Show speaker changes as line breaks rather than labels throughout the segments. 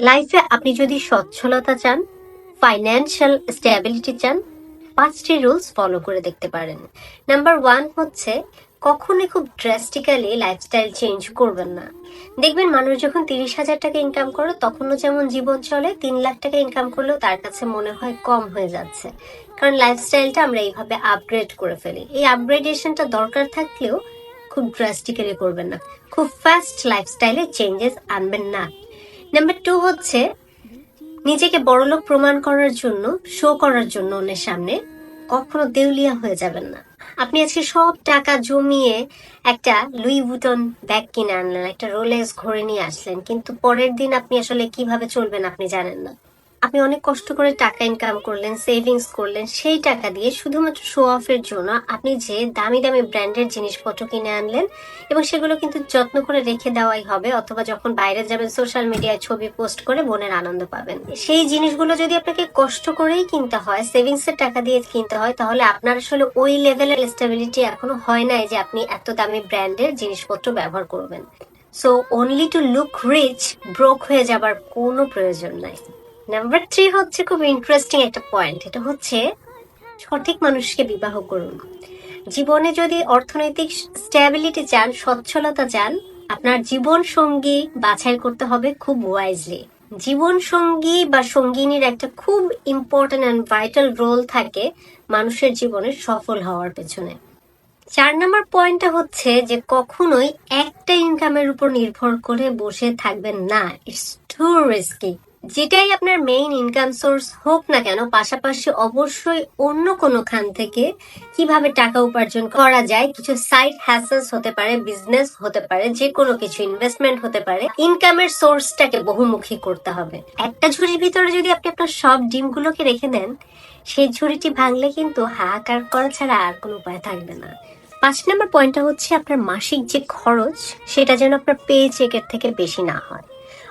লাইফে আপনি যদি সচ্ছলতা চান ফাইন্যান্সিয়াল স্টেবিলিটি চান, পাঁচটি রুলস ফলো করে দেখতে পারেন। নাম্বার ওয়ান হচ্ছে, কখনোই খুব ড্রাস্টিক্যালি লাইফস্টাইল চেঞ্জ করবেন না। দেখবেন মানুষ যখন তিরিশ হাজার টাকা ইনকাম করে, তখনও যেমন জীবন চলে, তিন লাখ টাকা ইনকাম করলেও তার কাছে মনে হয় কম হয়ে যাচ্ছে। কারণ লাইফস্টাইলটা আমরা এইভাবে আপগ্রেড করে ফেলি। এই আপগ্রেডেশনটা দরকার থাকলেও খুব ড্রাস্টিক্যালি করবেন না। খুব ফাস্ট লাইফস্টাইলে চেঞ্জেস আনবেন না। নাম্বার টু হচ্ছে, নিজেকে বড়লোক প্রমাণ করার জন্য শো করার জন্য অন্যের সামনে কখনো দেউলিয়া হয়ে যাবেন না। আপনি আজকে সব টাকা জমিয়ে একটা লুই বুটন ব্যাগ কিনে আনলেন, একটা রোলেক্স ঘরে নিয়ে আসলেন, কিন্তু পরের দিন আপনি আসলে কীভাবে চলবেন আপনি জানেন না। আপনি অনেক কষ্ট করে টাকা ইনকাম করলেন সেভিংস করলেন, সেই টাকা দিয়ে শুধুমাত্র শো অফের জন্য আপনি যে দামি দামি ব্র্যান্ডের জিনিসপত্র কিনে আনলেন এবং সেগুলো কিন্তু যত্ন করে রেখে দেওয়াই হবে অথবা যখন বাইরে যাবেন সোশ্যাল মিডিয়ায় ছবি পোস্ট করে মনের আনন্দ পাবেন। সেই জিনিসগুলো যদি আপনাকে কষ্ট করেই কিনতে হয় সেভিংস এর টাকা দিয়ে কিনতে হয়, তাহলে আপনার আসলে ওই লেভেলের স্টেবিলিটি এখনও হয় নাই যে আপনি এত দামি ব্র্যান্ডের জিনিসপত্র ব্যবহার করবেন। So only to look rich broke হয়ে যাবার কোনো প্রয়োজন নাই। নাম্বার থ্রি হচ্ছে খুব ইন্টারেস্টিং একটা পয়েন্ট এটা হচ্ছে সঠিক মানুষকে বিবাহ করুন। জীবনে যদি অর্থনৈতিক স্ট্যাবিলিটি চান, সচ্ছলতা চান, আপনার জীবন সঙ্গী বাছাই করতে হবে খুব ওয়াইজলি জীবন সঙ্গী বা সঙ্গিনীর একটা খুব ইম্পর্টেন্ট অ্যান্ড ভাইটাল রোল থাকে মানুষের জীবনে সফল হওয়ার পেছনে। চার নম্বর পয়েন্টটা হচ্ছে যে কখনোই একটা ইনকামের উপর নির্ভর করে বসে থাকবেন না। ইটস টু রিস্কি যেটাই আপনার মেইন ইনকাম সোর্স হোক না কেন, পাশাপাশি অবশ্যই অন্য কোনো খান থেকে কীভাবে টাকা উপার্জন করা যায়, কিছু সাইড হ্যাসেলস হতে পারে বিজনেস হতে পারে যে কোনো কিছু ইনভেস্টমেন্ট হতে পারে ইনকামের সোর্সটাকে বহুমুখী করতে হবে। একটা ঝুড়ির ভিতরে যদি আপনি আপনার সব ডিমগুলোকে রেখে দেন, সেই ঝুড়িটি ভাঙলে কিন্তু হাহাকার করা ছাড়া আর কোনো উপায় থাকবে না। পাঁচ নম্বর পয়েন্টটা হচ্ছে আপনার মাসিক যে খরচ, সেটা যেন আপনার পে চেকের থেকে বেশি না হয়।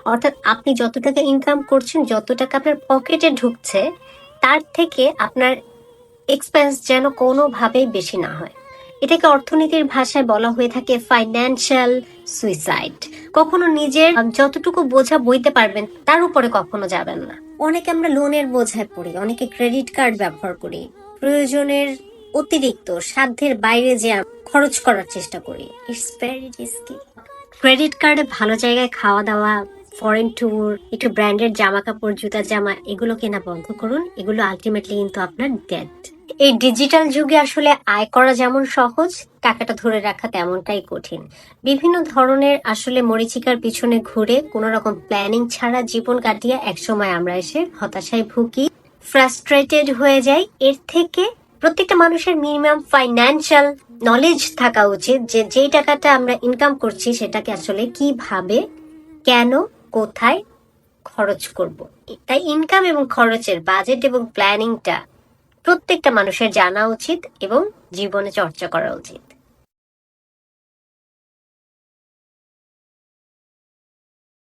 অর্থাৎ আপনি যত টাকা ইনকাম করছেন, যত টাকা আপনার পকেটে ঢুকছে, তার থেকে আপনার এক্সপেন্স যেন কোনোভাবেই বেশি না হয়। এটাকে অর্থনীতির ভাষায় বলা হয়ে থাকে ফাইন্যান্সিয়াল সুইসাইড কখনো নিজের যতটুকু বোঝা বইতে পারবেন, তার উপরে কখনো যাবেন না। অনেকে আমরা লোনের বোঝায় পড়ি, অনেকে ক্রেডিট কার্ড ব্যবহার করি। প্রয়োজনের অতিরিক্ত সাধ্যের বাইরে যে খরচ করার চেষ্টা করি। ইটস ভেরি রিস্কি ক্রেডিট কার্ডে ভালো জায়গায় খাওয়া দাওয়া ফরেন ট্যুর একটু ব্র্যান্ডেড জামা কাপড় জুতা জামা, এগুলো কেনা বন্ধ করুন। এগুলো আলটিমেটলি কিন্তু আপনার ডেট এই ডিজিটাল যুগে আসলে আয় করা যেমন সহজ, টাকাটা ধরে রাখা তেমনটাই কঠিন। বিভিন্ন ধরনের আসলে মরিচিকার পিছনে ঘুরে কোনো রকম প্ল্যানিং ছাড়া জীবন কাটিয়ে একসময় আমরা এসে হতাশায় ভুগি ফ্রাস্ট্রেটেড হয়ে যাই। এর থেকে প্রত্যেকটা মানুষের মিনিমাম ফাইন্যান্সিয়াল নলেজ থাকা উচিত যে যেই টাকাটা আমরা ইনকাম করছি সেটাকে আসলে কীভাবে, কেন কোথায় খরচ করব। তাই ইনকাম এবং খরচের বাজেট এবং প্ল্যানিংটা প্রত্যেকটা মানুষের জানা উচিত এবং জীবনে চর্চা করা উচিত।